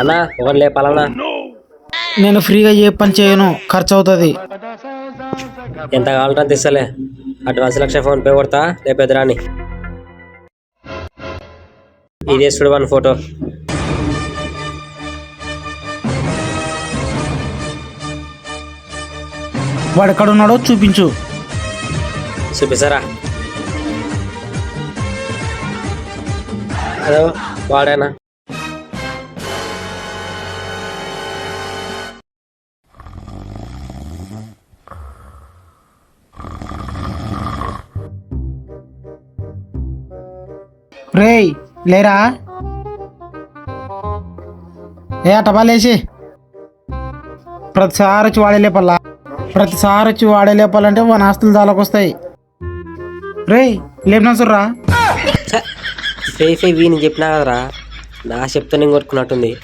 అన్నా ఒకటి లేపాలన్నా. నేను ఫ్రీగా ఏ పని చేయను ఖర్చు అవుతుంది ఎంత కావాలంటే అంత ఇస్తలే. అడ్వాన్స్ లక్ష ఫోన్ పే కొడతా రేపు ఎదురాని ఇదే చూడు వన్ ఫోటో. వాడు ఎక్కడ ఉన్నాడో చూపించు. చూపిస్తారా? హలో వాడేనా? రేయ్ లేరా? ఏ టపాలేసి ప్రతిసారి వచ్చి వాడే లేపల్లా? ప్రతిసారి వచ్చి వాడే లేపాలంటే మన ఆస్తులు వస్తాయి రేయ్ లేపినా చూడరా సేఫ్ ఫే వీని చెప్పినా కదరా? నా చెప్తే నేను కొట్టుకున్నట్టుంది.